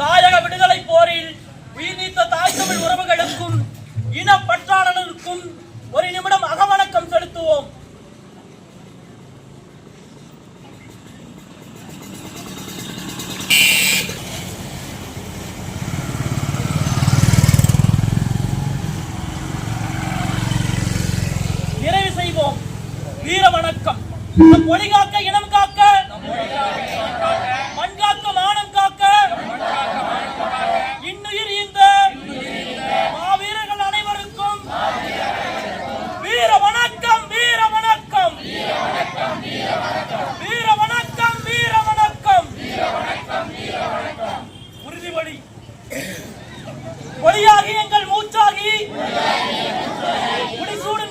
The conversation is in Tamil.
தாயக விடுதலை போரில் உயிர் நீத்த தாய் தமிழ் உறவுகளுக்கும் இன பற்றாளர்களுக்கும் ஒரு நிமிடம் அகவணக்கம் செலுத்துவோம். நிறைவு செய்வோம். வீர வணக்கம். மொழி காக்க இனம் காக்க ஒளியாகி எங்கள் மூச்சாகி. முடிசூடு